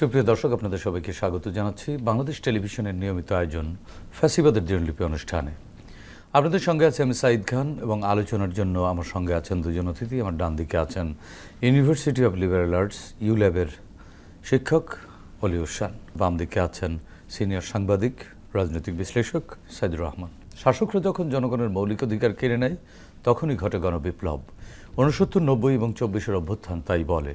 সুপ্রিয় দর্শক, আপনাদের সবাইকে স্বাগত জানাচ্ছি বাংলাদেশ টেলিভিশনের নিয়মিত আয়োজন ফ্যাসিবাদের দিনলিপি অনুষ্ঠানে। আপনাদের সঙ্গে আছে আমি সাইদ খান এবং আলোচনার জন্য আমার সঙ্গে আছেন দুজন অতিথি। আমার ডান দিকে আছেন ইউনিভার্সিটি অফ লিবারেল আর্টস ইউল্যাবের শিক্ষক অলি হোসান। বাম দিকে আছেন সিনিয়র সাংবাদিক, রাজনৈতিক বিশ্লেষক সাইদুর রহমান। শাসকরা যখন জনগণের মৌলিক অধিকার কেড়ে নেয়, তখনই ঘটে গণবিপ্লব। উনসত্তর নব্বই এবং চব্বিশের অভ্যুত্থান তাই বলে।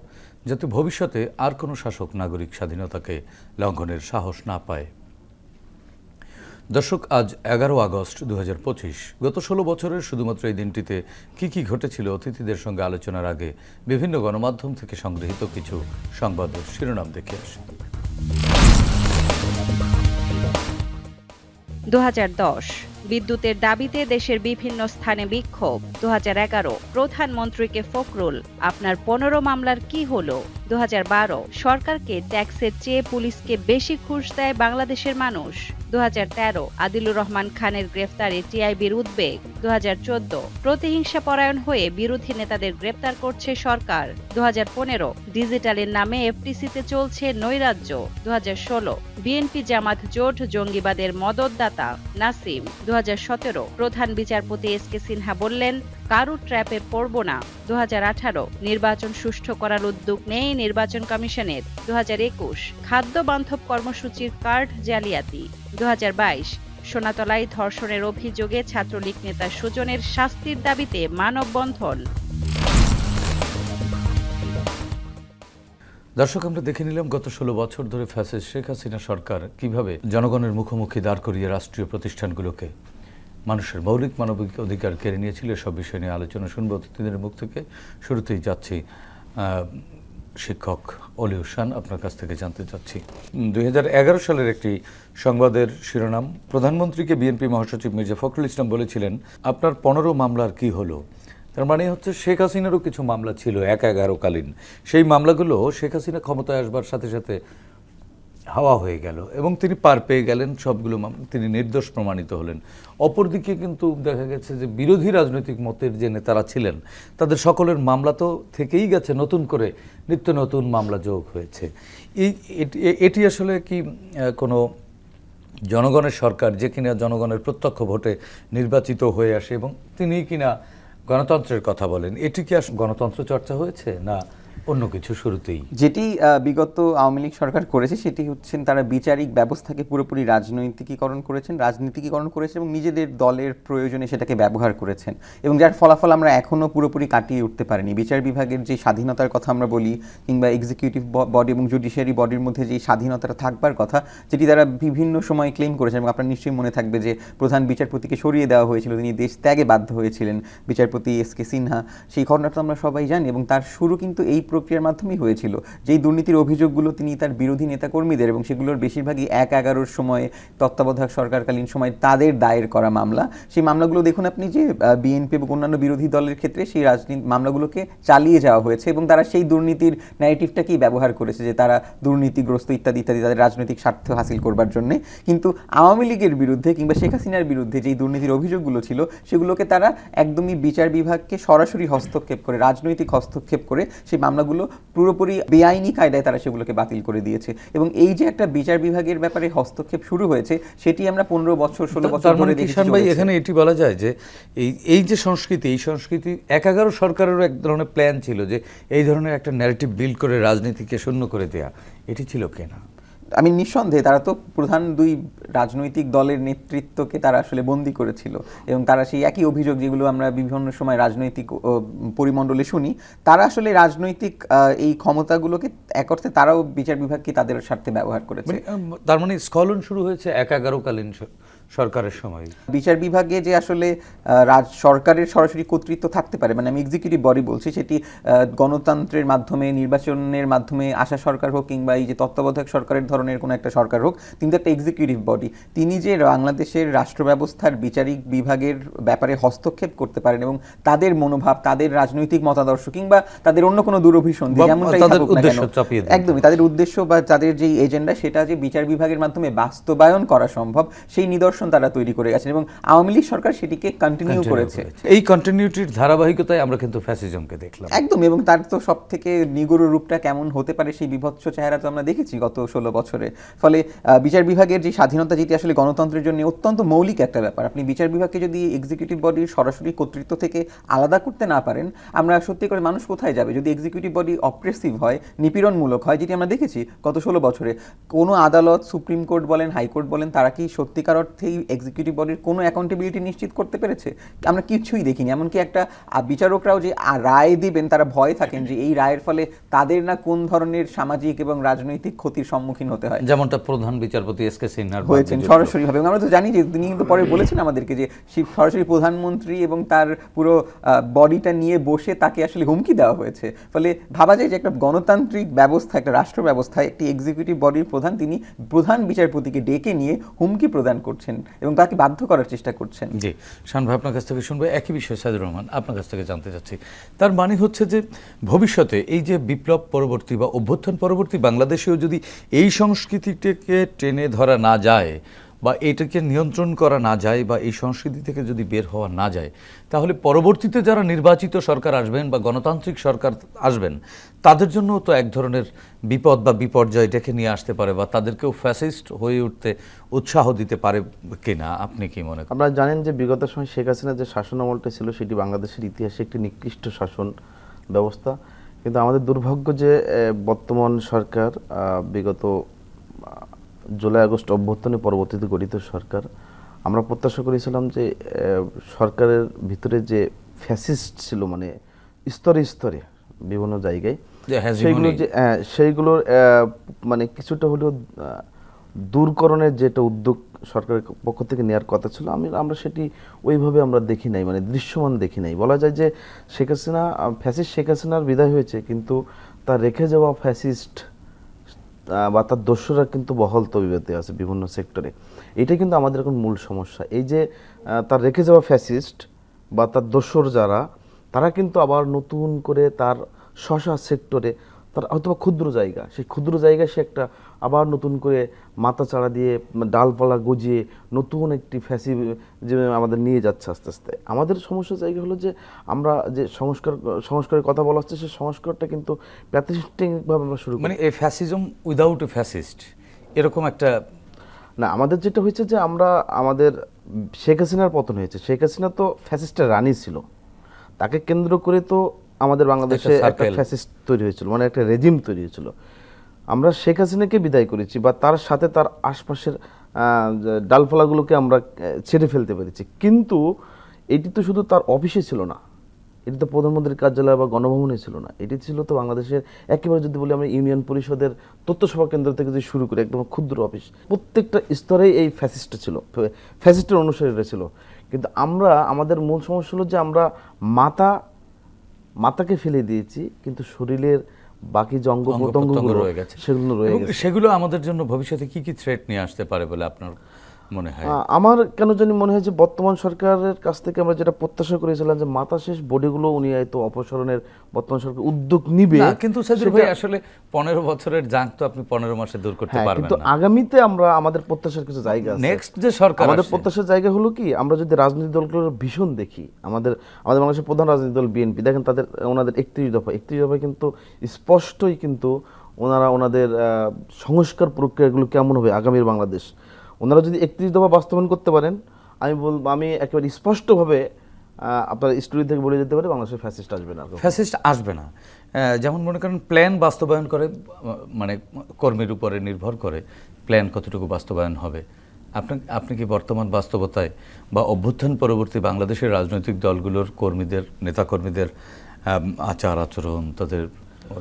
যাতে ভবিষ্যতে আর কোনো শাসক নাগরিক স্বাধীনতাকে লঙ্ঘনের সাহস না পায়। দর্শক, আজ এগারো আগস্ট দু হাজার পঁচিশ। গত ষোলো বছরের শুধুমাত্র এই দিনটিতে কি কি ঘটেছিল অতিথিদের সঙ্গে আলোচনার আগে বিভিন্ন গণমাধ্যম থেকে সংগৃহীত কিছু সংবাদের শিরোনাম দেখে আসি। দু বিদ্যুতের দাবিতে দেশের বিভিন্ন স্থানে বিক্ষোভ। দু হাজার এগারো প্রধানমন্ত্রীকে ফখরুল। আপনার পনেরো মামলার কি হলো? দু সরকারকে ট্যাক্সের চেয়ে পুলিশকে বেশি ঘুষ দেয় বাংলাদেশের মানুষ। দুহাজার তেরো, আদিলুর রহমান খানের গ্রেফতারে টিআইবির উদ্বেগ। দুহাজার চোদ্দ, প্রতিহিংসা পরায়ণ হয়ে বিরোধী নেতাদের গ্রেপ্তার করছে সরকার। দু হাজার পনেরো, ডিজিটালের নামে এফটিসিতে চলছে নৈরাজ্য। দু হাজার ষোলো, বিএনপি জামাত জোট জঙ্গিবাদের মদতদাতা নাসিম। দু হাজার সতেরো, প্রধান বিচারপতি এস কে সিনহা বললেন কারু ট্র্যাপে পড়ব না। দু হাজার আঠারো, নির্বাচন সুষ্ঠু করার উদ্যোগ নেই নির্বাচন কমিশনের। দু খাদ্য বান্ধব কর্মসূচির কার্ড জালিয়াতি। দু সোনাতলায় ধর্ষণের অভিযোগে ছাত্রলীগ নেতা সুজনের শাস্তির দাবিতে মানববন্ধন। দর্শক, আমরা দেখে নিলাম, গত ষোলো বছর ধরে ফ্যাসিস্ট শেখ হাসিনা সরকার কীভাবে জনগণের মুখোমুখি দাঁড় করিয়ে রাষ্ট্রীয় প্রতিষ্ঠানগুলোকে মানুষের মৌলিক মানবিক অধিকার কেড়ে নিয়েছিল। সব বিষয় নিয়ে আলোচনা শুনব অতিথিদের মুখ থেকে। শুরুতেই যাচ্ছি শিক্ষক অলি হোসেন আপনার কাছ থেকে জানতে চাচ্ছি। দুই সালের একটি সংবাদের শিরোনাম, প্রধানমন্ত্রীকে বিএনপি মহাসচিব মির্জা ফখরুল ইসলাম বলেছিলেন, আপনার পনেরো মামলার কি হলো? তার মানে হচ্ছে শেখ হাসিনারও কিছু মামলা ছিল এক এগারোকালীন সেই মামলাগুলো শেখ হাসিনা ক্ষমতায় আসবার সাথে সাথে হাওয়া হয়ে গেল এবং তিনি পার পেয়ে গেলেন সবগুলো তিনি নির্দোষ প্রমাণিত হলেন। অপরদিকে কিন্তু দেখা গেছে যে বিরোধী রাজনৈতিক মতের যে নেতারা ছিলেন, তাদের সকলের মামলা তো থেকেই গেছে, নতুন করে নিত্য নতুন মামলা যোগ হয়েছে। এই এটি- আসলে কি কোনো জনগণের সরকার যে কিনা জনগণের প্রত্যক্ষ ভোটে নির্বাচিত হয়ে আসে এবং তিনি কিনা গণতন্ত্রের কথা বলেন, এটি কি আস- গণতন্ত্র চর্চা হয়েছে না অন্য কিছু শুরুতেই। যেটি বিগত আওয়ামী লীগ সরকার করেছে, সেটি হচ্ছেন তারা বিচারিক ব্যবস্থাকে পুরোপুরি রাজনৈতিকীকরণ করেছেন, রাজনীতিকীকরণ করেছেন এবং নিজেদের দলের প্রয়োজনে সেটাকে ব্যবহার করেছেন। এবং যার ফলাফল আমরা এখনও পুরোপুরি কাটিয়ে উঠতে পারিনি। বিচার বিভাগের যে স্বাধীনতার কথা আমরা বলি, কিংবা এক্সিকিউটিভ বডি এবং জুডিশিয়ারি বডির মধ্যে যে স্বাধীনতাটা থাকবার কথা, যেটি তারা বিভিন্ন সময় ক্লেম করেছেন এবং আপনার নিশ্চয়ই মনে থাকবে যে প্রধান বিচারপতিকে সরিয়ে দেওয়া হয়েছিল, তিনি দেশ ত্যাগে বাধ্য হয়েছিলেন। বিচারপতি এস কে সিনহা, সেই ঘটনাটা আমরা সবাই জানি এবং তার শুরু কিন্তু এই প্রক্রিয়ার মাধ্যমেই হয়েছিল। যেই দুর্নীতির অভিযোগগুলো তিনি তার বিরোধী নেতাকর্মীদের এবং সেগুলোর বেশিরভাগই এক এগারোর সময় তত্ত্বাবধায়ক সরকারকালীন সময় তাদের দায়ের করা মামলা। সেই মামলাগুলো দেখুন আপনি যে বিএনপি এবং অন্যান্য বিরোধী দলের ক্ষেত্রে সেই রাজনীতি মামলাগুলোকে চালিয়ে যাওয়া হয়েছে এবং তারা সেই দুর্নীতির ন্যারেটিভটাকেই ব্যবহার করেছে যে তারা দুর্নীতিগ্রস্ত ইত্যাদি ইত্যাদি তাদের রাজনৈতিক স্বার্থ হাসিল করবার জন্যে। কিন্তু আওয়ামী লীগের বিরুদ্ধে কিংবা শেখ হাসিনার বিরুদ্ধে যেই দুর্নীতির অভিযোগগুলো ছিল, সেগুলোকে তারা একদমই বিচার বিভাগকে সরাসরি হস্তক্ষেপ করে, রাজনৈতিক হস্তক্ষেপ করে সেই মামলাগুলো পুরোপুরি বেআইনি কায়দায় তারা সেগুলোকে বাতিল করে দিয়েছে। এবং এই যে একটা বিচার বিভাগের ব্যাপারে হস্তক্ষেপ শুরু হয়েছে সেটি আমরা পনেরো বছর ষোলো বছর তার মানে ধরে দেখি ভাই এখানে এটি বলা যায় যে এই এই যে সংস্কৃতি এই সংস্কৃতি এক এগারো সরকারেরও এক ধরনের প্ল্যান ছিল যে এই ধরনের একটা ন্যারেটিভ বিল্ড করে রাজনীতিকে শূন্য করে দেয়া। এটি ছিল কেনা? আমি নিঃসন্দেহে তারা তো প্রধান দুই রাজনৈতিক দলের নেতৃত্বকে তারা আসলে বন্দি করেছিল এবং তারা সেই একই অভিযোগ যেগুলো আমরা বিভিন্ন সময় রাজনৈতিক পরিমণ্ডলে শুনি, তারা আসলে রাজনৈতিক এই ক্ষমতাগুলোকে এক অর্থে তারাও বিচার বিভাগকে তাদের স্বার্থে ব্যবহার করেছে। মানে তার মানে স্খলন শুরু হয়েছে এক এগারোকালীন সরকারের সময়। বিচার বিভাগে যে আসলে রাজ সরকারের সরাসরি কর্তৃত্ব থাকতে পারে মানে আমি এক্সিকিউটিভ বডি বলছি সেটি গণতন্ত্রের মাধ্যমে নির্বাচনের মাধ্যমে আসা সরকার হোক কিংবা এই যে তত্ত্বাবধায়ক সরকারের ধরনের কোনো একটা সরকার হোক তিনি তো একটা এক্সিকিউটিভ বডি তিনি যে বাংলাদেশের রাষ্ট্র ব্যবস্থার বিচারিক বিভাগের ব্যাপারে হস্তক্ষেপ করতে পারেন এবং তাদের মনোভাব তাদের রাজনৈতিক মতাদর্শ কিংবা তাদের অন্য কোনো দুরভিসন্ধি বা যেমনটাই তাদের থাকুক না উদ্দেশ্য কেন, চাপিয়ে দিতে। একদমই তাদের উদ্দেশ্য বা তাদের যে এজেন্ডা সেটা যে বিচার বিভাগের মাধ্যমে বাস্তবায়ন করা সম্ভব সেই নিদর্শন তারা তৈরি করে গেছেন এবং আওয়ামী লীগ সরকার সেটিকে কন্টিনিউ করেছে। এই কন্টিনিউটির ধারাবাহিকতায় আমরা কিন্তু ফ্যাসিজমকে দেখলাম। একদম এবং তার তো সব থেকে নিগুড় রূপটা কেমন হতে পারে সেই বিভৎস চেহারা তো আমরা দেখেছি গত ষোলো বছরে। ফলে বিচার বিভাগের যে স্বাধীনতা যেটি আসলে গণতন্ত্রের জন্য অত্যন্ত মৌলিক একটা ব্যাপার। আপনি বিচার বিভাগকে যদি এক্সিকিউটিভ বডির সরাসরি কর্তৃত্ব থেকে আলাদা করতে না পারেন আমরা সত্যি করে মানুষ কোথায় যাবে? যদি এক্সিকিউটিভ বডি অপ্রেসিভ হয় নিপীড়নমূলক হয় যেটি আমরা দেখেছি গত ষোলো বছরে কোনো আদালত সুপ্রিম কোর্ট বলেন হাইকোর্ট বলেন তারা কি সত্যিকার অর্থেই এক্সিকিউটিভ বডির কোনো অ্যাকাউন্টেবিলিটি নিশ্চিত করতে পেরেছে? আমরা কিছুই দেখিনি। এমনকি একটা বিচারকরাও যে রায় দিবেন তারা ভয় থাকেন যে এই রায়ের ফলে তাদের না কোন ধরনের সামাজিক এবং রাজনৈতিক ক্ষতির সম্মুখীন হতে হয়? যেমনটা প্রধান বিচারপতি এস কে সিনহার হয়েছেন সরাসরি ভাবে। আমরা তো জানি যে তিনি কিন্তু পরে বলেছেন আমাদেরকে যে সরাসরি প্রধানমন্ত্রী এবং তার পুরো বডিটা নিয়ে বসে তাকে আসলে হুমকি দেওয়া হয়েছে। ফলে ভাবা যায় যে একটা গণতান্ত্রিক ব্যবস্থা একটা রাষ্ট্র ব্যবস্থায় একটি এক্সিকিউটিভ বডির প্রধান তিনি প্রধান বিচারপতিকে ডেকে নিয়ে হুমকি প্রদান করছেন। এবং তাকে বাধ্য করার চেষ্টা করছেন। জি শানভাই আপনার কাছ থেকে শুনব। একই বিষয় সাইদুর রহমান আপনার কাছ থেকে জানতে চাচ্ছি। তার মানে হচ্ছে যে, ভবিষ্যতে এই যে বিপ্লব পরবর্তী বা অভ্যুত্থান পরবর্তী বাংলাদেশেও যদি এই সংস্কৃতিটাকে টেনে ধরা না যায় বা এটাকে নিয়ন্ত্রণ করা না যায় বা এই সংস্কৃতি থেকে যদি বের হওয়া না যায়, তাহলে পরবর্তীতে যারা নির্বাচিত সরকার আসবেন বা গণতান্ত্রিক সরকার আসবেন, তাদের জন্য তো এক ধরনের বিপদ বা বিপর্যয় ডেকে নিয়ে আসতে পারে বা তাদেরকেও ফ্যাসিস্ট হয়ে উঠতে উৎসাহ দিতে পারে কিনা, আপনি কি মনে করেন? আপনারা জানেন যে বিগত সময় শেখ হাসিনার যে শাসন আমলটা ছিল, সেটি বাংলাদেশের ইতিহাসে একটি নিকৃষ্ট শাসন ব্যবস্থা। কিন্তু আমাদের দুর্ভাগ্য যে বর্তমান সরকার বিগত জুলাই আগস্ট অভ্যর্থনে পরবর্তীতে গঠিত সরকার আমরা প্রত্যাশা করেছিলাম যে সরকারের ভিতরে যে ফ্যাসিস্ট ছিল মানে স্তরে স্তরে বিভিন্ন জায়গায় সেইগুলো যে হ্যাঁ, সেইগুলোর মানে কিছুটা হলেও দূরকরণের যেটা উদ্যোগ সরকারের পক্ষ থেকে নেওয়ার কথা ছিল আমি আমরা সেটি ওইভাবে আমরা দেখি নাই মানে দৃশ্যমান দেখি নাই। বলা যায় যে শেখ হাসিনা ফ্যাসিস্ট শেখ হাসিনার বিদায় হয়েছে কিন্তু তার রেখে যাওয়া ফ্যাসিস্ট বা তার দস্যুরা কিন্তু বহল তবিয়তে আছে বিভিন্ন সেক্টরে। এটাই কিন্তু আমাদের এখন মূল সমস্যা। এই যে তার রেখে যাওয়া ফ্যাসিস্ট বা তার দস্যুর যারা, তারা কিন্তু আবার নতুন করে তার শশা সেক্টরে তার হয়তো বা ক্ষুদ্র জায়গা। সেই ক্ষুদ্র জায়গায় সে একটা আবার নতুন করে মাথা চাড়া দিয়ে ডালপালা গজিয়ে নতুন একটি ফ্যাসি যে আমাদের নিয়ে যাচ্ছে আস্তে আস্তে। আমাদের সমস্যার জায়গা হলো যে আমরা যে সংস্কার সংস্কারের কথা বলা হচ্ছে সেই সংস্কারটা কিন্তু প্রাতিষ্ঠানিকভাবে আমরা শুরু মানে এই ফ্যাসিজম উইদাউট এ ফ্যাসিস্ট এরকম একটা না আমাদের যেটা হয়েছে যে আমরা আমাদের শেখ হাসিনার পতন হয়েছে। শেখ হাসিনা তো ফ্যাসিস্টের রানী ছিল। তাকে কেন্দ্র করে তো আমাদের বাংলাদেশে একটা ফ্যাসিস্ট তৈরি হয়েছিল মানে একটা রেজিম তৈরি হয়েছিল। আমরা শেখ হাসিনাকে বিদায় করেছি বা তার সাথে তার আশপাশের ডালপালাগুলোকে আমরা ছেড়ে ফেলতে পেরেছি। কিন্তু এটি তো শুধু তার অফিসে ছিল না। এটি তো প্রধানমন্ত্রীর কার্যালয় বা গণভবনে ছিল না। এটি ছিল তো বাংলাদেশের একেবারে যদি বলি আমরা ইউনিয়ন পরিষদের তথ্য সেবা কেন্দ্র থেকে যদি শুরু করি একদম ক্ষুদ্র অফিস প্রত্যেকটা স্তরেই এই ফ্যাসিস্ট ছিল ফ্যাসিস্টের অনুসারীরা ছিল। কিন্তু আমরা আমাদের মূল সমস্যা হলো যে আমরা মাথা মাথাকে ফেলে দিয়েছি কিন্তু শরীরের বাকি যে অঙ্গ প্রত্যঙ্গগুলো সেগুলো রয়ে গেছে। সেগুলো আমাদের জন্য ভবিষ্যতে কি কি থ্রেট নিয়ে আসতে পারে বলে আপনার মনে হয়। আমার কেন জানি মনে হয় যে বর্তমান সরকারের কাছ থেকে আমরা যেটা প্রত্যাশা করেছিলাম যে মাথা শেষ বডিগুলো উনি হয়তো অপসারণের বর্তমান সরকার উদ্যোগ নিবে। কিন্তু ভাই আসলে পনেরো বছরের জাঙ্ক তো আপনি পনেরো মাসে দূর করতে হ্যাঁ পারবেন কিন্তু আগামীতে আমরা আমাদের প্রত্যাশার কিছু জায়গা আছে। নেক্সট যে সরকার আমাদের প্রত্যাশার জায়গা হলো কি? আমরা যদি রাজনৈতিক দলগুলোর ভীষণ দেখি আমাদের আমাদের বাংলাদেশের প্রধান রাজনৈতিক দল বিএনপি দেখেন তাদের ওনাদের একত্রিশ দফা একত্রিশ দফায় কিন্তু স্পষ্টই কিন্তু ওনারা ওনাদের আহ, সংস্কার প্রক্রিয়াগুলো কেমন হবে আগামীর বাংলাদেশ? ওনারা যদি একত্রিশ দফা বাস্তবায়ন করতে পারেন, আমি বল, আমি একেবারে স্পষ্টভাবে আপনার স্টুডিও থেকে বলে যেতে পারি, বাংলাদেশের ফ্যাসিস্ট আসবে না ফ্যাসিস্ট আসবে না। যেমন মনে করেন, প্ল্যান বাস্তবায়ন করে মানে কর্মীর উপরে নির্ভর করে প্ল্যান কতটুকু বাস্তবায়ন হবে। আপনি আপনি কি বর্তমান বাস্তবতায় বা অভ্যুত্থান পরবর্তী বাংলাদেশের রাজনৈতিক দলগুলোর কর্মীদের, নেতাকর্মীদের আচার আচরণ, তাদের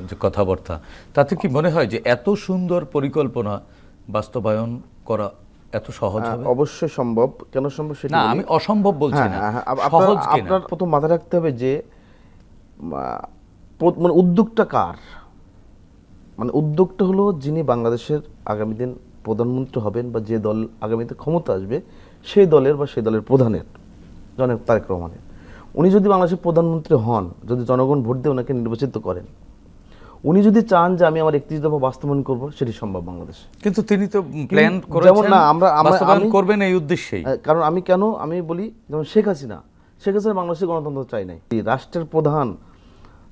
যে কথাবার্তা, তাতে কি মনে হয় যে এত সুন্দর পরিকল্পনা বাস্তবায়ন করা এত সহজ হ্যাঁ, হবে? অবশ্যই সম্ভব। কেন সম্ভব সেটা না আমি অসম্ভব বলছি হ্যাঁ, না। হ্যাঁ, সহজ কিনা? আপনার প্রথম মাথায় রাখতে হবে যে মানে উদ্যোগটা কার? মানে উদ্যোগটা হলো যিনি বাংলাদেশের আগামী দিন প্রধানমন্ত্রী হবেন বা যে দল আগামীতে ক্ষমতা আসবে সেই দলের বা সেই দলের প্রধানের জনক তারেক রহমানের। উনি যদি বাংলাদেশের প্রধানমন্ত্রী হন যদি জনগণ ভোট দিয়ে ওনাকে নির্বাচিত করেন উনি যদি চান যে আমি আমার একত্রিশ দফা বাস্তবায়ন করব সেটি সম্ভব বাংলাদেশে। কিন্তু তিনি তো প্ল্যান যেমন না, আমরা- আমরা- বাস্তবায়ন আমি- করবেন এই উদ্দেশ্যেই। কারণ আমি কেন আমি বলি যেমন শেখ হাসিনা শেখ হাসিনা বাংলাদেশের গণতন্ত্র চাই নাই। রাষ্ট্রের প্রধান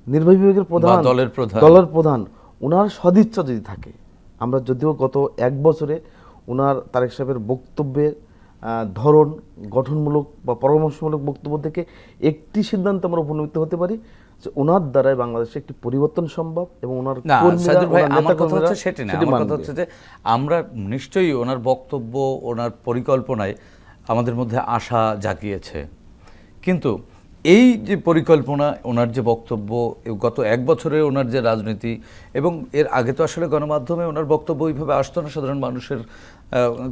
নির্বাহী বিভাগের প্রধান দলের প্রধান। দলের প্রধান ওনার সদিচ্ছা যদি থাকে আমরা যদিও গত এক বছরে ওনার তারেক সাহেবের বক্তব্যের ধরন গঠনমূলক বা পরামর্শমূলক বক্তব্য থেকে একটি সিদ্ধান্ত আমরা উপনীত হতে পারি। যে ওনার দ্বারাই বাংলাদেশে একটি পরিবর্তন সম্ভব এবং ওনার ভাই আমার কথা হচ্ছে সেটি না আমার কথা হচ্ছে যে আমরা নিশ্চয়ই ওনার বক্তব্য ওনার পরিকল্পনায় আমাদের মধ্যে আশা জাগিয়েছে। কিন্তু এই যে পরিকল্পনা ওনার যে বক্তব্য গত এক বছরে ওনার যে রাজনীতি এবং এর আগে তো আসলে গণমাধ্যমে ওনার বক্তব্য ওইভাবে আসতো না সাধারণ মানুষের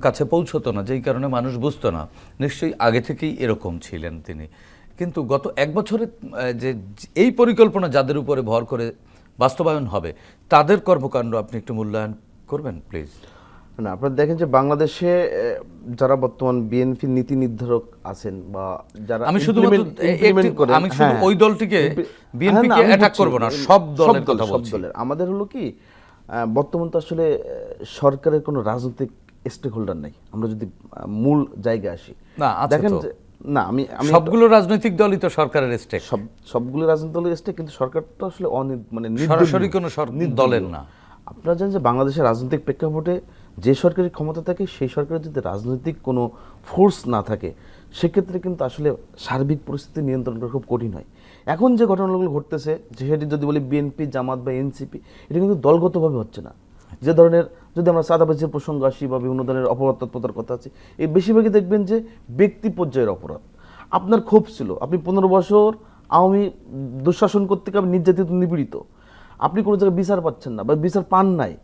কাছে পৌঁছতো না যেই কারণে মানুষ বুঝতো না। নিশ্চয়ই আগে থেকেই এরকম ছিলেন তিনি। কিন্তু গত এক বছরে যে এই পরিকল্পনা যাদের উপরে ভর করে বাস্তবায়ন হবে তাদের কর্মকাণ্ড আপনি একটু মূল্যায়ন করবেন প্লিজ না আপনারা দেখেন যে বাংলাদেশে যারা বর্তমান বিএনপি নীতি নির্ধারক আছেন বা যারা আমি করেন, আমি শুধু হ্যাঁ। ওই দলটিকে Imp- BNP হ্যাঁ, কে আমি করব না, সব দলের দল, কথা সব। দলের। আমাদের হলো কি বর্তমান তো আসলে সরকারের কোনো রাজনৈতিক স্টেক হোল্ডার নাই আমরা যদি মূল জায়গায় আসি না, দেখেন না আমি আমি সবগুলো রাজনৈতিক দলই তো সরকারের স্টেক সব সবগুলো রাজনৈতিক দলের স্টেক কিন্তু সরকার তো আসলে অনি- মানে সরাসরি কোনো দলের না। আপনারা জানেন যে বাংলাদেশের রাজনৈতিক প্রেক্ষাপটে যে সরকারের ক্ষমতা থাকে সেই সরকারের যদি রাজনৈতিক কোনো ফোর্স না থাকে সেক্ষেত্রে কিন্তু আসলে সার্বিক পরিস্থিতি নিয়ন্ত্রণ করা খুব কঠিন হয়। এখন যে ঘটনাগুলো ঘটতেছে যে সেটি যদি বলি বিএনপি জামাত বা এনসিপি এটা কিন্তু দলগতভাবে হচ্ছে না। যে ধরনের যদি আমরা সাদাবাজির প্রসঙ্গ আসি বা বিভিন্ন ধরনের অপরাধ তৎপরতার কথা আছে এই বেশিরভাগই দেখবেন যে ব্যক্তি পর্যায়ের অপরাধ। আপনার ক্ষোভ ছিল। আপনি পনেরো বছর আওয়ামী দুঃশাসন করতে আপনি নির্যাতিত নিপীড়িত। আপনি কোনো জায়গায় বিচার পাচ্ছেন না বা বিচার পান নাই।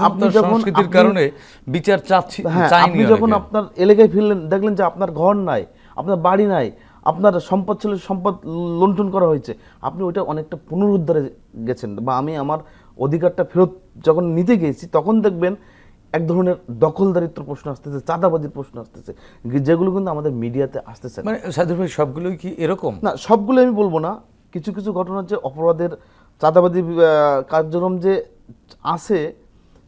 আপনি যখন- কারণে বিচার চাচ্ছি হ্যাঁ আপনি যখন আপনার এলাকায় ফিরলেন দেখলেন যে আপনার ঘর নাই আপনার বাড়ি নাই আপনার সম্পদ ছিল সম্পদ লুণ্ঠন করা হয়েছে আপনি ওইটা অনেকটা পুনরুদ্ধারে গেছেন বা আমি আমার অধিকারটা ফেরত যখন নিতে গিয়েছি তখন দেখবেন এক ধরনের দখলদারিত্ব প্রশ্ন আসতেছে চাঁদাবাজির প্রশ্ন আসতেছে। যেগুলো কিন্তু আমাদের মিডিয়াতে আসতেছে মানে সাধারণ ভাই সবগুলোই কি এরকম? না সবগুলো আমি বলব না। কিছু কিছু ঘটনা যে অপরাধের চাঁদাবাদী কার্যক্রম যে আছে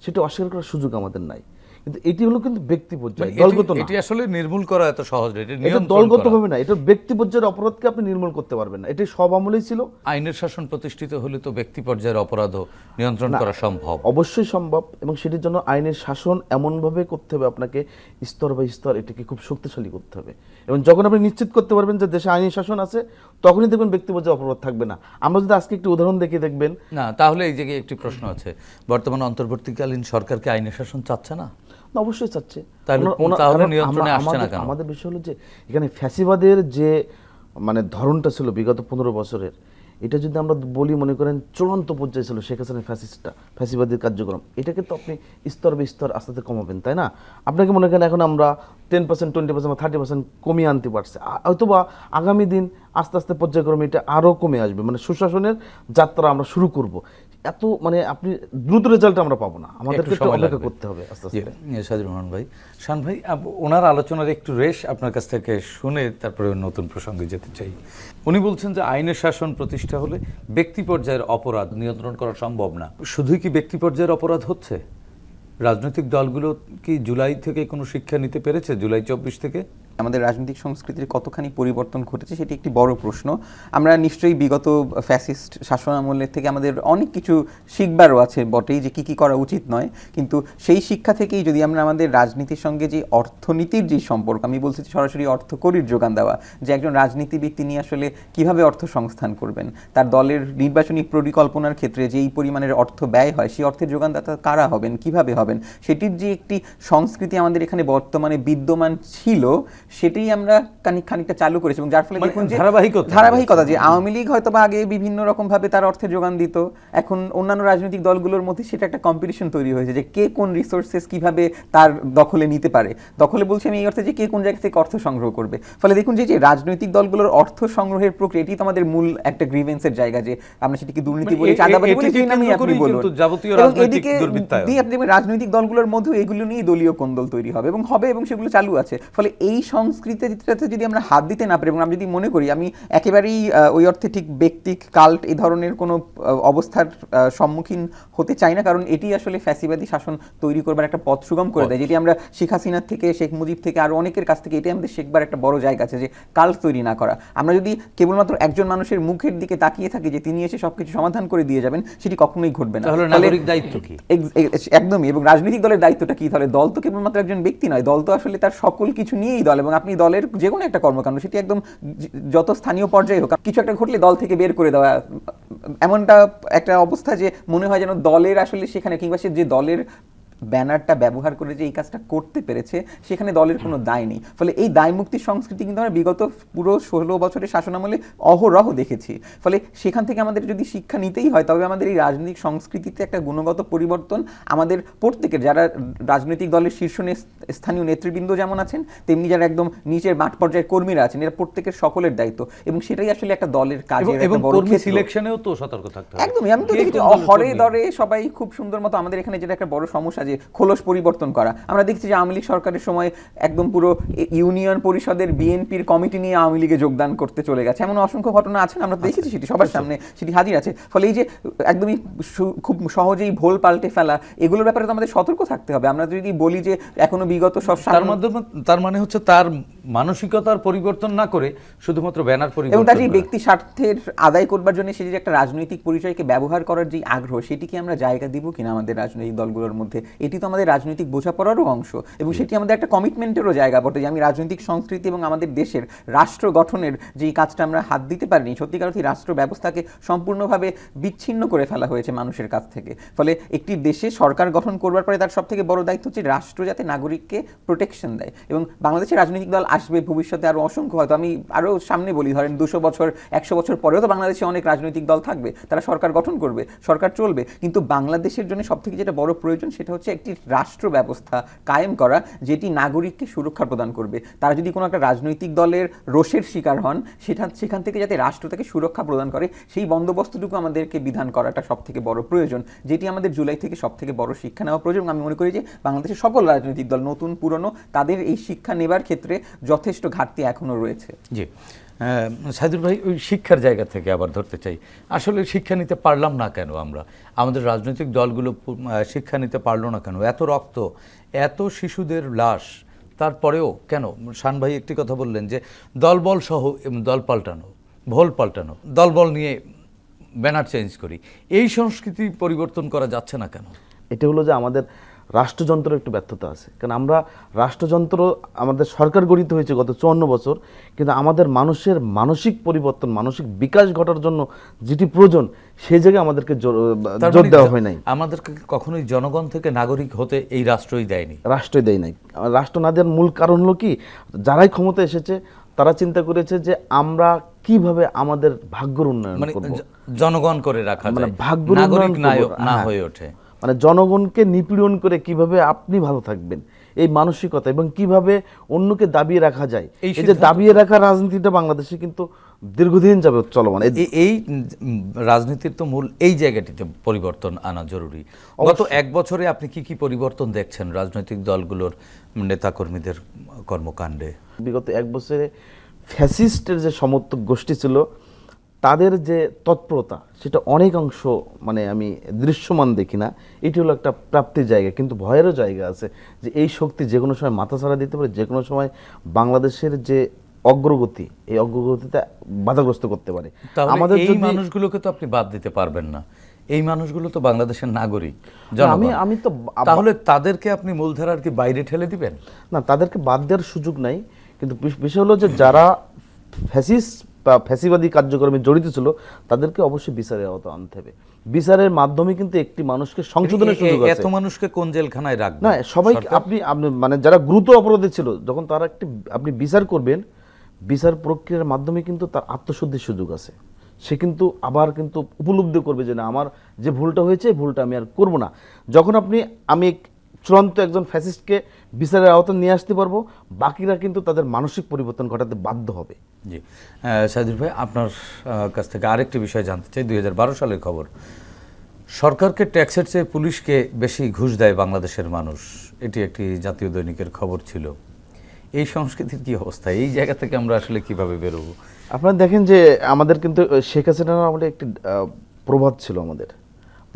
সেটা অস্বীকার করার সুযোগ আমাদের নাই। কিন্তু এটি হলো কিন্তু ব্যক্তি পর্যায়ে মানে দলগত এটি- না। এটি আসলে নির্মূল করা এত সহজ না, এটা নিয়ন্ত্রণ দলগত হবে না এটা ব্যক্তি পর্যায়ের অপরাধকে আপনি নির্মূল করতে পারবেন না। এটি সব আমলেই ছিল। আইনের শাসন প্রতিষ্ঠিত হলে তো ব্যক্তি পর্যায়ের অপরাধও নিয়ন্ত্রণ করা সম্ভব। অবশ্যই সম্ভব এবং সেটির জন্য আইনের শাসন এমনভাবে করতে হবে আপনাকে স্তর বাই স্তর এটিকে খুব শক্তিশালী করতে হবে। এবং যখন আপনি নিশ্চিত করতে পারবেন যে দেশে আইনের শাসন আছে তখনই দেখবেন ব্যক্তি পর্যায়ে অপরাধ থাকবে না। আমরা যদি আজকে একটি উদাহরণ দেখে দেখবেন না তাহলে এই জায়গায় একটি প্রশ্ন আছে বর্তমান অন্তর্বর্তীকালীন সরকারকে আইনের শাসন চাচ্ছে না? না অবশ্যই চাচ্ছে। আমাদের- বিষয় হলো যে এখানে ফ্যাসিবাদের যে মানে ধরনটা ছিল বিগত পনেরো বছরের এটা যদি আমরা বলি মনে করেন চূড়ান্ত পর্যায়ে ছিল শেখ হাসিনের ফ্যাসিস্টটা ফ্যাসিবাদের কার্যক্রম এটাকে তো আপনি স্তর বাই স্তর আস্তে আস্তে কমাবেন তাই না? আপনাকে মনে করেন এখন আমরা টেন পার্সেন্ট টোয়েন্টি পার্সেন্ট বা থার্টি পার্সেন্ট কমিয়ে আনতে পারছে। অথবা আগামী দিন আস্তে আস্তে পর্যায়ক্রমে এটা আরও কমে আসবে মানে সুশাসনের যাত্রা আমরা শুরু করব। এত মানে আপনি দ্রুত রেজাল্ট আমরা পাবো না। আমাদেরকে একটু সময় অপেক্ষা লাগবে। করতে হবে আস্তে আস্তে। সাজির রহমান ভাই। শান ভাই ওনার আলোচনার একটু রেশ আপনার কাছ থেকে শুনে তারপরে নতুন প্রসঙ্গে যেতে চাই। উনি বলছেন যে আইনের শাসন প্রতিষ্ঠা হলে ব্যক্তি পর্যায়ের অপরাধ নিয়ন্ত্রণ করা সম্ভব না। শুধুই কি ব্যক্তি পর্যায়ের অপরাধ হচ্ছে? রাজনৈতিক দলগুলো কি জুলাই থেকে কোনো শিক্ষা নিতে পেরেছে? জুলাই চব্বিশ থেকে? আমাদের রাজনৈতিক সংস্কৃতির কতখানি পরিবর্তন ঘটেছে সেটি একটি বড় প্রশ্ন। আমরা নিশ্চয়ই বিগত ফ্যাসিস্ট শাসন আমলের থেকে আমাদের অনেক কিছু শিখবারও আছে বটেই যে কি কি করা উচিত নয়। কিন্তু সেই শিক্ষা থেকেই যদি আমরা আমাদের রাজনীতির সঙ্গে যে অর্থনীতির যে সম্পর্ক, আমি বলছি সরাসরি অর্থকরীর যোগান দেওয়া, যে একজন রাজনীতিবিদ তিনি আসলে কীভাবে অর্থ সংস্থান করবেন, তার দলের নির্বাচনী পরিকল্পনার ক্ষেত্রে যেই পরিমাণের অর্থ ব্যয় হয়, সেই অর্থের যোগানদাতা কারা হবেন, কীভাবে হবেন, সেটির যে একটি সংস্কৃতি আমাদের এখানে বর্তমানে বিদ্যমান ছিল সেটাই আমরা খানিক খানিকটা চালু করেছি এবং যার ফলে মানে দেখুন ধারাবাহিকতা। ধারাবাহিকতা যে আওয়ামী লীগ হয়তো বা আগে বিভিন্ন রকম ভাবে তার অর্থের যোগান দিত এখন অন্যান্য রাজনৈতিক দলগুলোর মধ্যে সেটা একটা কম্পিটিশন তৈরি হয়েছে যে কে কোন রিসোর্সেস কীভাবে তার দখলে নিতে পারে দখলে বলছি আমি এই অর্থে যে কে কোন জায়গা থেকে অর্থ সংগ্রহ করবে ফলে দেখুন যে যে রাজনৈতিক দলগুলোর অর্থ সংগ্রহের প্রক্রিয়া এটি তো আমাদের মূল একটা গ্রিভেন্সের জায়গা যে আমরা সেটিকে দুর্নীতি মানে বলি চাঁদাবাজি বলি নামেই কেন্দ্র আপনি বলুন যাবতীয় রাজনৈতিক দুর্বৃত্তায়ন। দিয়ে আপনি রাজনৈতিক দলগুলোর মধ্যেও এগুলো নিয়েই দলীয় কোন্দল তৈরি হবে এবং হবে এবং সেগুলো চালু আছে ফলে এই সংস্কৃতিটাতে যদি আমরা হাত দিতে না পারি এবং আমি যদি মনে করি আমি একেবারেই ওই অর্থে ঠিক ব্যক্তিক কাল্ট এ ধরনের কোনো অবস্থার সম্মুখীন হতে চাই না। কারণ এটি আসলে ফ্যাসিবাদী শাসন তৈরি করবার একটা পথ সুগম করে দেয়। যেটি আমরা শেখ হাসিনার থেকে শেখ মুজিব থেকে আরও অনেকের কাছ থেকে এটি আমাদের শেখবার একটা বড় জায়গা আছে যে কাল্ট তৈরি না করা। আমরা যদি কেবলমাত্র একজন মানুষের মুখের দিকে তাকিয়ে থাকি যে তিনি এসে সবকিছু সমাধান করে দিয়ে যাবেন সেটি কখনোই ঘটবে না। নাগরিক দায়িত্ব কি? একদমই। এবং রাজনৈতিক দলের দায়িত্বটা কি? তাহলে দল তো কেবলমাত্র একজন ব্যক্তি নয়। দল তো আসলে তার সকল কিছু নিয়েই দল এবং আপনি দলের যে কোনো একটা কর্মকাণ্ড, সেটি একদম যত স্থানীয় পর্যায়ে হোক, কিছু একটা ঘটলে দল থেকে বের করে দেওয়া, এমনটা একটা অবস্থা যে মনে হয় যেন দলের আসলে সেখানে কিংবা সে যে দলের ব্যানারটা ব্যবহার করে যে এই কাজটা করতে পেরেছে সেখানে দলের কোনো দায় নেই। ফলে এই দায় মুক্তির সংস্কৃতি কিন্তু আমরা বিগত পুরো ষোলো বছরের শাসনামলে অহরহ দেখেছি। ফলে সেখান থেকে আমাদের যদি শিক্ষা নিতেই হয় তবে আমাদের এই রাজনৈতিক সংস্কৃতিতে একটা গুণগত পরিবর্তন আমাদের প্রত্যেকের যারা রাজনৈতিক দলের শীর্ষ নে- স্থানীয় নেতৃবৃন্দ যেমন আছেন তেমনি যারা একদম নিচের মাঠ পর্যায়ের কর্মীরা আছেন এরা প্রত্যেকের সকলের দায়িত্ব। এবং সেটাই আসলে একটা দলের কাজের এবং কর্মী সিলেকশনেও তো সতর্ক থাকতে হবে। একদমই আমি তো দেখেছি হরে দরে সবাই খুব সুন্দর মতো আমাদের এখানে যেটা একটা বড় সমস্যা যে খোলস পরিবর্তন করা। আমরা দেখছি যে আওয়ামী লীগ সরকারের সময় একদম পুরো ইউনিয়ন পরিষদের বিএনপির কমিটি নিয়ে আওয়ামী লীগে যোগদান করতে চলে গেছে। এমন অসংখ্য ঘটনা আছে আমরা দেখেছি সেটি সবার সামনে সেটি হাজির আছে। ফলে এই যে একদমই খুব সহজেই ভোল পাল্টে ফেলা এগুলোর ব্যাপারে তো আমাদের সতর্ক থাকতে হবে। আমরা যদি বলি যে এখনও বিগত সব তার মাধ্যমে তার মানে হচ্ছে তার মানসিকতার পরিবর্তন না করে শুধুমাত্র ব্যানার পরিবর্তন এবং তার যে ব্যক্তি স্বার্থের আদায় করবার জন্য সে যে একটা রাজনৈতিক পরিচয়কে ব্যবহার করার যে আগ্রহ সেটিকে আমরা জায়গা দিব কিনা আমাদের রাজনৈতিক দলগুলোর মধ্যে? এটি তো আমাদের রাজনৈতিক বোঝাপড়ারও অংশ এবং সেটি আমাদের একটা কমিটমেন্টেরও জায়গা বটে যে আমি রাজনৈতিক সংস্কৃতি এবং আমাদের দেশের রাষ্ট্র গঠনের যে কাজটা আমরা হাত দিতে পারিনি সত্যিকার অর্থে রাষ্ট্র ব্যবস্থাকে সম্পূর্ণভাবে বিচ্ছিন্ন করে ফেলা হয়েছে মানুষের কাছ থেকে। ফলে একটি দেশে সরকার গঠন করবার পরে তার সবথেকে বড় দায়িত্ব হচ্ছে রাষ্ট্র যাতে নাগরিককে প্রোটেকশন দেয় এবং বাংলাদেশের রাজনৈতিক দল আসবে ভবিষ্যতে আরও অসংখ্য হয়তো আমি আরও সামনে বলি ধরেন দুশো বছর একশো বছর পরেও তো বাংলাদেশে অনেক রাজনৈতিক দল থাকবে তারা সরকার গঠন করবে সরকার চলবে কিন্তু বাংলাদেশের জন্য সব থেকে যেটা বড় প্রয়োজন সেটা হচ্ছে একটি রাষ্ট্র ব্যবস্থা কায়েম করা, যেটি নাগরিককে সুরক্ষা প্রদান করবে। তারা যদি কোনো একটা রাজনৈতিক দলের রোষের শিকার হন, সেটা, সেখান থেকে যাতে রাষ্ট্র তাকে সুরক্ষা প্রদান করে, সেই বন্দোবস্তটুকু আমাদেরকে বিধান করাটা সব থেকে বড় প্রয়োজন, যেটি আমাদের জুলাই থেকে সব থেকে বড় শিক্ষা নেওয়া প্রয়োজন। আমি মনে করি যে বাংলাদেশের সকল রাজনৈতিক দল, নতুন, পুরনো, তাদের এই শিক্ষা নেবার ক্ষেত্রে যথেষ্ট ঘাটতি এখনও রয়েছে। জি। সাইদুল ভাই, ওই শিক্ষার জায়গা থেকে আবার ধরতে চাই। আসলে শিক্ষা নিতে পারলাম না কেন আমরা? আমাদের রাজনৈতিক দলগুলো শিক্ষা নিতে পারল না কেন? এত রক্ত, এত শিশুদের লাশ, তারপরেও কেন? শান ভাই একটি কথা বললেন যে, দলবল সহ দল পাল্টানো, ভোল পাল্টানো, দলবল নিয়ে ব্যানার চেঞ্জ করি, এই সংস্কৃতি পরিবর্তন করা যাচ্ছে না কেন? এটা হলো যে আমাদের রাষ্ট্রযন্ত্রের একটু ব্যর্থতা আছে। কারণ আমরা রাষ্ট্রযন্ত্র আমাদের সরকার গঠিত হয়েছে গত চুয়ান্ন বছর কিন্তু আমাদের মানুষের মানসিক পরিবর্তন মানসিক বিকাশ ঘটার জন্য যেটি প্রয়োজন সেই জায়গায় আমাদেরকে জোর মানে দেওয়া হয় নাই। আমাদেরকে কখনোই জনগণ থেকে নাগরিক হতে এই রাষ্ট্রই দেয়নি? রাষ্ট্রই দেয় নাই। রাষ্ট্র না দেওয়ার মূল কারণ হলো কি যারাই ক্ষমতা এসেছে তারা চিন্তা করেছে যে আমরা কীভাবে আমাদের ভাগ্যর উন্নয়ন মানে জনগণ করে রাখা মানে ভাগ্য নাগরিক। না হ্যাঁ। হয়ে ওঠে। মানে জনগণকে নিপীড়ন করে কীভাবে আপনি ভালো থাকবেন এই মানসিকতা এবং কীভাবে অন্যকে দাবিয়ে রাখা যায় এই যে দাবিয়ে রাখা রাজনীতিটা বাংলাদেশে কিন্তু দীর্ঘদিন যাবে চলমান। এই- এই রাজনীতির তো মূল এই জায়গাটিতে পরিবর্তন আনা জরুরি। গত এক বছরে আপনি কি কি পরিবর্তন দেখছেন রাজনৈতিক দলগুলোর নেতাকর্মীদের কর্মকাণ্ডে? বিগত এক বছরে ফ্যাসিস্টের যে সমর্থক গোষ্ঠী ছিল তাদের যে তৎপরতা সেটা অনেকাংশ মানে আমি দৃশ্যমান দেখি না। এটি হলো একটা প্রাপ্তির জায়গা কিন্তু ভয়েরও জায়গা আছে যে এই শক্তি যে কোনো সময় মাথা ছাড়া দিতে পারে যে কোনো সময় বাংলাদেশের যে অগ্রগতি এই অগ্রগতিতে বাধাগ্রস্ত করতে পারে। আমাদের এই মানুষগুলোকে তো আপনি বাদ দিতে পারবেন না। এই মানুষগুলো তো বাংলাদেশের নাগরিক আমি আমি তো তাহলে তাদেরকে আপনি মূলধারার কি বাইরে ঠেলে দিবেন? না তাদেরকে বাদ দেওয়ার সুযোগ নাই কিন্তু বিষ- বিষয় হলো যে যারা ফ্যাসিস্ট বা ফ্যাসিবাদী কার্যক্রমে জড়িত ছিল তাদেরকে অবশ্যই বিচারের আওতা আনতে হবে। বিচারের মাধ্যমে কিন্তু একটি মানুষকে সংশোধনের সুযোগ আছে। এত মানুষকে কোন জেলখানায় রাখবে? না সবাই আপনি আপনি মানে যারা গুরুতর অপরাধী ছিল যখন তারা একটি আপনি বিচার করবেন বিচার প্রক্রিয়ার মাধ্যমে কিন্তু তার আত্মশুদ্ধির সুযোগ আছে। সে কিন্তু আবার কিন্তু উপলব্ধি করবে যে না আমার যে ভুলটা হয়েছে ভুলটা আমি আর করব না। যখন আপনি আমি চূড়ান্ত একজন ফ্যাসিস্টকে বিচারের আওতায় নিয়ে আসতে পারব। বাকিরা কিন্তু তাদের মানসিক পরিবর্তন ঘটাতে বাধ্য হবে। জি। সাইদুল ভাই আপনার কাছ থেকে আরেকটি বিষয় জানতে চাই। দুই হাজার বারো সালের খবর। সরকারকে ট্যাক্সের চেয়ে পুলিশকে বেশি ঘুষ দেয় বাংলাদেশের মানুষ। এটি একটি জাতীয় দৈনিকের খবর ছিল। এই সংস্কৃতির কি অবস্থা? এই জায়গা থেকে আমরা আসলে কীভাবে বেরোবো? আপনারা দেখেন যে আমাদের কিন্তু শেখ হাসিনার আমাদের একটি প্রভাব ছিল আমাদের।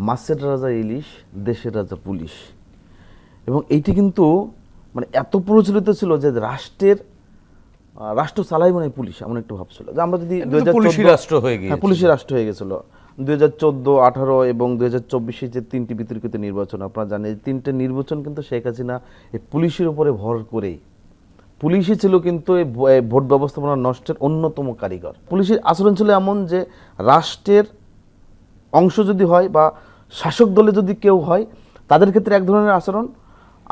মাছের রাজা ইলিশ দেশের রাজা পুলিশ। এবং এইটি কিন্তু মানে এত প্রচলিত ছিল যে রাষ্ট্রের রাষ্ট্র চালাই মানে পুলিশ এমন একটু ভাব ছিল। যে আমরা যদি এটা তো 2014 পুলিশই রাষ্ট্র হয়ে হ্যাঁ, গিয়েছিল। পুলিশি রাষ্ট্র হয়ে গেছিল। দুই হাজার চোদ্দ আঠারো এবং দুই হাজার চব্বিশে যে তিনটি বিতর্কিত নির্বাচন আপনারা জানেন এই তিনটে নির্বাচন কিন্তু শেখ হাসিনা এই পুলিশের উপরে ভর করেই। পুলিশই ছিল কিন্তু এই এই ভোট ব্যবস্থাপনা নষ্টের অন্যতম কারিগর। পুলিশের আচরণ ছিল এমন যে রাষ্ট্রের অংশ যদি হয় বা শাসক দলে যদি কেউ হয় তাদের ক্ষেত্রে এক ধরনের আচরণ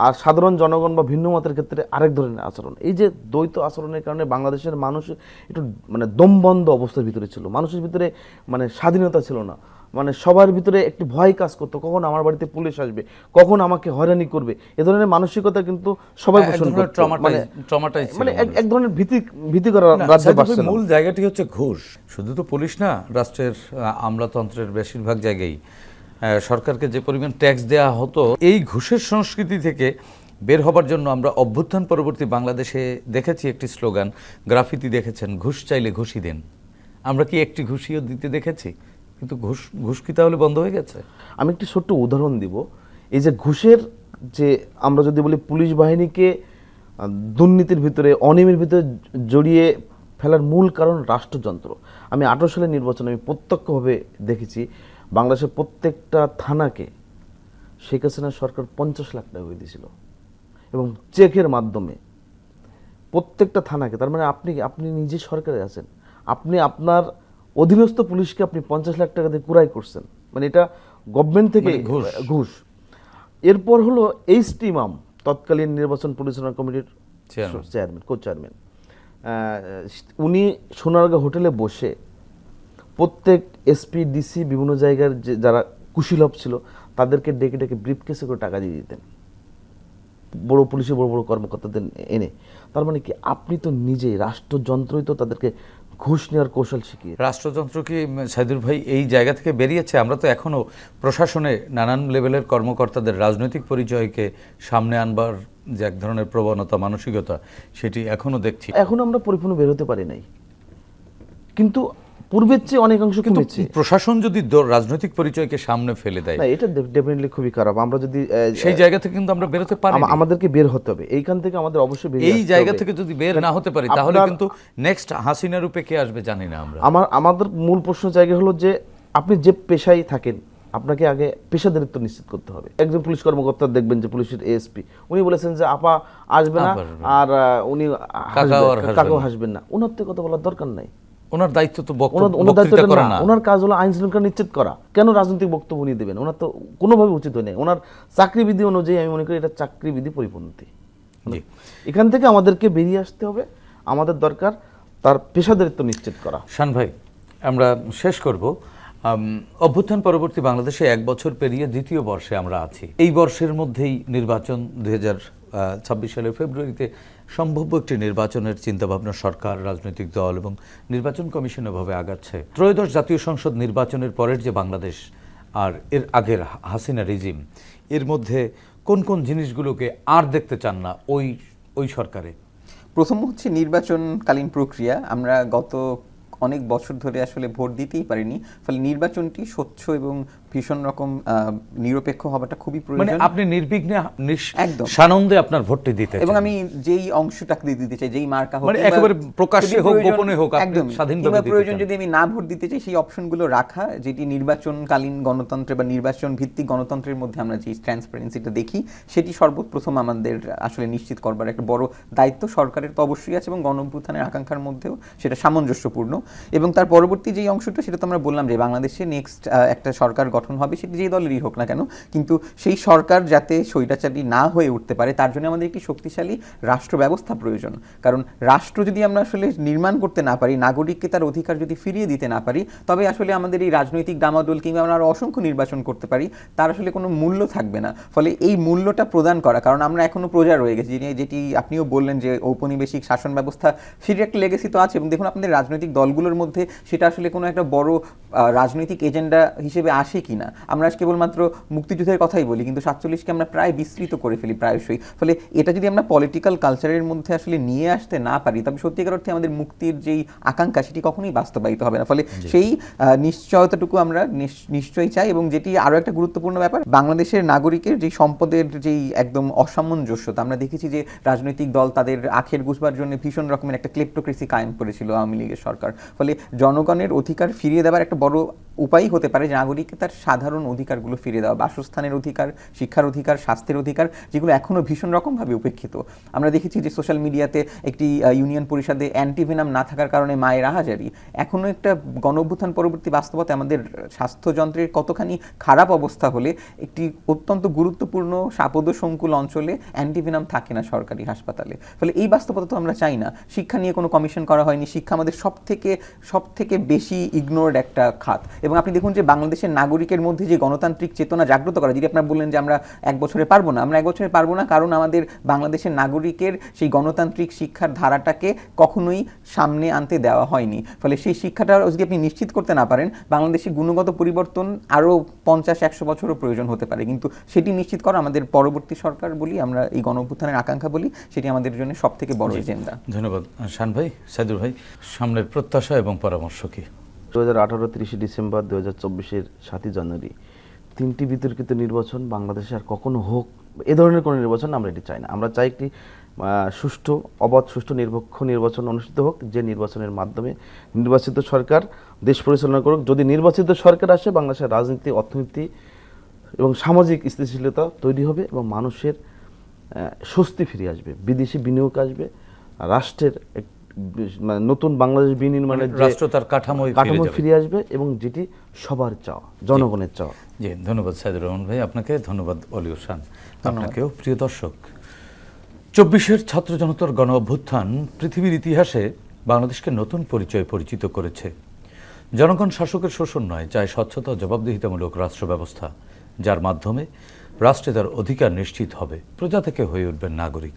আর সাধারণ জনগণ বা ভিন্ন মতের ক্ষেত্রে আরেক ধরনের আচরণ। এই যে দ্বৈত আচরণের কারণে বাংলাদেশের মানুষ একটু মানে দমবন্ধ অবস্থার ভিতরে ছিল। মানুষের ভিতরে মানে স্বাধীনতা ছিল না। মানে সবার ভিতরে একটি ভয় কাজ করতো। কখন আমার বাড়িতে পুলিশ আসবে? কখন আমাকে হয়রানি করবে? এ ধরনের মানসিকতা কিন্তু সবাই পোষণ করতো। মানে মানে এক- ধরনের ভীতি ভীতি করা রাজ্যে মূল জায়গাটি হচ্ছে ঘুষ। শুধু তো পুলিশ না রাষ্ট্রের আমলাতন্ত্রের বেশিরভাগ জায়গায় সরকারকে যে পরিমাণ ট্যাক্স দেওয়া হতো, এই ঘুষের সংস্কৃতি থেকে বের হবার জন্য আমরা অভ্যুত্থান পরবর্তী বাংলাদেশে দেখেছি একটি স্লোগান, গ্রাফিতি দেখেছেন, ঘুষ চাইলে ঘুষি দেন। আমরা কি একটি ঘুষিও দিতে দেখেছি? কিন্তু ঘুষ ঘুষ কি তাহলে বন্ধ হয়ে গেছে? আমি একটি ছোট্ট উদাহরণ দিব। এই যে ঘুষের যে, আমরা যদি বলি পুলিশ বাহিনীকে দুর্নীতির ভিতরে, অনিয়মের ভিতরে জড়িয়ে ফেলার মূল কারণ রাষ্ট্রযন্ত্র। আমি আঠারো সালের নির্বাচনে আমি প্রত্যক্ষভাবে দেখেছি বাংলাদেশের প্রত্যেকটা থানাকে শেখ হাসিনা সরকার পঞ্চাশ লাখ টাকা করে দিয়েছিল এবং চেকের মাধ্যমে প্রত্যেকটা থানাকে তার মানে আপনি আপনি নিজে সরকারে আছেন আপনি আপনার অধীনস্থ পুলিশকে আপনি পঞ্চাশ লাখ টাকা দিয়ে কুড়াই করছেন মানে এটা গভর্নমেন্ট থেকে মানে ঘুষ। এরপর হলো এইচ টি ইমাম তৎকালীন নির্বাচন পরিচালনা কমিটির। চেয়ারম্যান কো চেয়ারম্যান উনি সোনারগাঁ হোটেলে বসে প্রত্যেক এসপি ডিসি বিভিন্ন জায়গার যে যারা কুশীলভ ছিল তাদেরকে ডেকে ডেকে ব্রিফ কেসে করে টাকা দিয়ে দিতেন। বড় পুলিশের বড় বড় কর্মকর্তাদের এনে। তার মানে কি আপনি তো নিজেই রাষ্ট্রযন্ত্রই তো তাদেরকে ঘুষ নেওয়ার কৌশল শিখিয়ে রাষ্ট্রযন্ত্র কি উম, সাইদুল ভাই এই জায়গা থেকে বেরিয়েছে? আমরা তো এখনও প্রশাসনে নানান লেভেলের কর্মকর্তাদের রাজনৈতিক পরিচয়কে সামনে আনবার যে এক ধরনের প্রবণতা মানসিকতা সেটি এখনও দেখছি। এখন আমরা পরিপূর্ণ বের হতে পারি নাই। কিন্তু পূর্বের চেয়ে অনেকাংশ কিন্তু কমেছে। প্রশাসন যদি রাজনৈতিক পরিচয়কে সামনে ফেলে দেয় এটা ডেফিনেটলি খুবই খারাপ। আমরা যদি সেই জায়গা থেকে কিন্তু আমরা বেরোতে পারি আমাদেরকে বের হতে হবে। এইখান থেকে আমাদের অবশ্যই বেরিয়ে এই জায়গা থেকে যদি বের না হতে পারি তাহলে কিন্তু নেক্সট হাসিনা রূপে কে আসবে জানি না আমরা। আমার আমাদের মূল প্রশ্ন জায়গা হলো যে আপনি যে পেশায় থাকেন আপনাকে আগে পেশাদারিত্ব নিশ্চিত করতে হবে। একজন পুলিশ কর্মকর্তা দেখবেন যে পুলিশের এএসপি উনি বলেছেন যে আপা আসবে না। আর উনি কাকাও হাসবেন, না। হাসবেন না। ওনার কথা বলার দরকার নাই। ওনার দায়িত্ব তো ওনার দায়িত্বটা না। ওনার কাজ হলো আইন শৃঙ্খলা নিশ্চিত করা। কেন রাজনৈতিক বক্তব্য উনি দেবেন? ওনার তো কোনোভাবে উচিত হয় ওনার চাকরিবিধি অনুযায়ী আমি মনে করি এটা চাকরিবিধি পরিপন্থী। এখান থেকে আমাদেরকে বেরিয়ে আসতে হবে। আমাদের দরকার তার পেশাদারিত্ব নিশ্চিত করা। শান ভাই আমরা শেষ করব। অভ্যুত্থান পরবর্তী বাংলাদেশে এক বছর পেরিয়ে দ্বিতীয় বর্ষে আমরা আছি। এই বর্ষের মধ্যেই নির্বাচন দুই হাজার ছাব্বিশ সালের ফেব্রুয়ারিতে সম্ভাব্য একটি নির্বাচনের চিন্তাভাবনা সরকার, রাজনৈতিক দল এবং নির্বাচন কমিশন এভাবে আগাচ্ছে। ত্রয়োদশ জাতীয় সংসদ নির্বাচনের পরের যে বাংলাদেশ আর এর আগের হাসিনা রিজিম, এর মধ্যে কোন কোন জিনিসগুলোকে আর দেখতে চান না ওই ওই সরকারে? প্রথম হচ্ছে নির্বাচনকালীন প্রক্রিয়া। আমরা গত অনেক বছর ধরে আসলে ভোট দিতেই পারিনি। ফলে নির্বাচনটি স্বচ্ছ এবং ভীষণ রকম নিরপেক্ষ হওয়াটা খুবই প্রয়োজন মানে আপনি নির্বিঘ্নে একদম। সানন্দে আপনার ভোটটি দিতে এবং আমি যেই অংশটাকে দিতে চাই যেই মার্কা হোক মানে কিংবা একেবারে প্রকাশ্যে হোক, গোপনে হোক, আপনি একদমই। স্বাধীনভাবে দিতে প্রয়োজন যদি আমি না ভোট দিতে চাই সেই অপশনগুলো রাখা যেটি নির্বাচনকালীন গণতন্ত্রে বা নির্বাচন ভিত্তিক গণতন্ত্রের মধ্যে আমরা যে ট্রান্সপারেন্সিটা দেখি সেটি সর্বপ্রথম আমাদের আসলে নিশ্চিত করবার একটা বড় দায়িত্ব সরকারের তো অবশ্যই আছে এবং গণঅভ্যুত্থানের আকাঙ্ক্ষার মধ্যেও সেটা সামঞ্জস্যপূর্ণ এবং তার পরবর্তী যেই অংশটা সেটা তো আমরা বললাম যে বাংলাদেশে নেক্সট একটা সরকার গঠন হবে, সেটি যেই দলেরই হোক না কেন, কিন্তু সেই সরকার যাতে স্বৈরাচারী না হয়ে উঠতে পারে, তার জন্য আমাদের একটি শক্তিশালী রাষ্ট্র ব্যবস্থা প্রয়োজন। কারণ রাষ্ট্র যদি আমরা আসলে নির্মাণ করতে না পারি, নাগরিককে তার অধিকার যদি ফিরিয়ে দিতে না পারি, তবে আসলে আমাদের এই রাজনৈতিক ডামাডোল কিংবা আমরা আরও অসংখ্য নির্বাচন করতে পারি, তার আসলে কোনো মূল্য থাকবে না। ফলে এই মূল্যটা প্রদান করা, কারণ আমরা এখনও প্রজা রয়ে গেছি যেটি আপনিও বললেন যে ঔপনিবেশিক শাসন ব্যবস্থা সেটি একটা লেগেসি তো আছে, এবং দেখুন আপনাদের রাজনৈতিক দলগুলোর মধ্যে সেটা আসলে কোনো একটা বড় রাজনৈতিক এজেন্ডা হিসেবে আসে কিনা। আমরা আজ কেবলমাত্র মুক্তিযুদ্ধের কথাই বলি কিন্তু সাতচল্লিশকে আমরা প্রায় বিস্তৃত করে ফেলি প্রায়শই। ফলে এটা যদি আমরা পলিটিক্যাল কালচারের মধ্যে আসলে নিয়ে আসতে না পারি তবে সত্যিকার অর্থে আমাদের মুক্তির যেই আকাঙ্ক্ষা সেটি কখনোই বাস্তবায়িত হবে না। ফলে সেই নিশ্চয়তাটুকু আমরা নিশ- নিশ্চয়ই চাই এবং যেটি আরও একটা গুরুত্বপূর্ণ ব্যাপার বাংলাদেশের নাগরিকের যেই সম্পদের যেই একদম অসামঞ্জস্যতা আমরা দেখেছি যে রাজনৈতিক দল তাদের আখের গুছবার জন্য ভীষণ রকমের একটা ক্লেপ্টোক্রেসি কায়েম করেছিল আওয়ামী লীগের সরকার। ফলে জনগণের অধিকার ফিরিয়ে দেওয়ার একটা বড় উপায় হতে পারে যে নাগরিককে তার সাধারণ অধিকারগুলো ফিরে দেওয়া, বাসস্থানের অধিকার, শিক্ষার অধিকার, স্বাস্থ্যের অধিকার, যেগুলো এখনও ভীষণ রকমভাবে উপেক্ষিত। আমরা দেখেছি যে সোশ্যাল মিডিয়াতে একটি ইউনিয়ন পরিষদে অ্যান্টিভেনাম না থাকার কারণে মায়ের আহাজারি। এখনও একটা গণঅভ্যুত্থান পরবর্তী বাস্তবতা আমাদের স্বাস্থ্যযন্ত্রের কতখানি খারাপ অবস্থা হলে একটি অত্যন্ত গুরুত্বপূর্ণ সাপদ সংকুল অঞ্চলে অ্যান্টিভেনাম থাকে না সরকারি হাসপাতালে। ফলে এই বাস্তবতা তো আমরা চাই না। শিক্ষা নিয়ে কোনো কমিশন করা হয়নি। শিক্ষা আমাদের সব থেকে সব থেকে বেশি ইগনোর্ড একটা খাত। এবং আপনি দেখুন যে বাংলাদেশের নাগরিকের মধ্যে যে গণতান্ত্রিক চেতনা জাগ্রত করা যদি আপনার বললেন যে আমরা এক বছরে পারব না আমরা এক বছরে পারব না কারণ আমাদের বাংলাদেশের নাগরিকের সেই গণতান্ত্রিক শিক্ষার ধারাটাকে কখনোই সামনে আনতে দেওয়া হয়নি। ফলে সেই শিক্ষাটা যদি আপনি নিশ্চিত করতে না পারেন বাংলাদেশে গুণগত পরিবর্তন আরও পঞ্চাশ একশো বছরও প্রয়োজন হতে পারে। কিন্তু সেটি নিশ্চিত করা আমাদের পরবর্তী সরকার বলি আমরা এই গণঅভ্যুত্থানের আকাঙ্ক্ষা বলি সেটি আমাদের জন্য সব থেকে বড় এজেন্ডা। ধন্যবাদ। শান ভাই সাইদুর ভাই সামনের প্রত্যাশা এবং পরামর্শ কি? দু হাজার আঠারো তিরিশে ডিসেম্বর দু হাজার চব্বিশের সাতই জানুয়ারি। তিনটি বিতর্কিত নির্বাচন বাংলাদেশে আর কখনো হোক, এ ধরনের কোনো নির্বাচন আমরা এটি চাই না। আমরা চাই একটি সুষ্ঠু, অবাধ, সুষ্ঠু নিরপেক্ষ নির্বাচন অনুষ্ঠিত হোক, যে নির্বাচনের মাধ্যমে নির্বাচিত সরকার দেশ পরিচালনা করুক। যদি নির্বাচিত সরকার আসে, বাংলাদেশের রাজনীতি, অর্থনীতি এবং সামাজিক স্থিতিশীলতা তৈরি হবে এবং মানুষের স্বস্তি ফিরে আসবে। বিদেশি বিনিয়োগ আসবে, রাষ্ট্রের মানে নতুন বাংলাদেশ বিনির্মাণের যে রাষ্ট্র তার কাঠামোয় ফিরে কাঠামো ফিরে আসবে এবং যেটি সবার চাওয়া জনগণের চাওয়া। জি ধন্যবাদ সাইদুর রহমান ভাই। আপনাকে ধন্যবাদ অলি হোসান আপনাকেও প্রিয় দর্শক চব্বিশের ছাত্র জনতার গণ অভ্যুত্থান পৃথিবীর ইতিহাসে বাংলাদেশকে নতুন পরিচয় পরিচিত করেছে। জনগণ শাসকের শোষণ নয় চায় স্বচ্ছতা জবাবদিহিতামূলক রাষ্ট্র ব্যবস্থা যার মাধ্যমে রাষ্ট্রে তার অধিকার নিশ্চিত হবে। প্রজা থেকে হয়ে উঠবেন নাগরিক।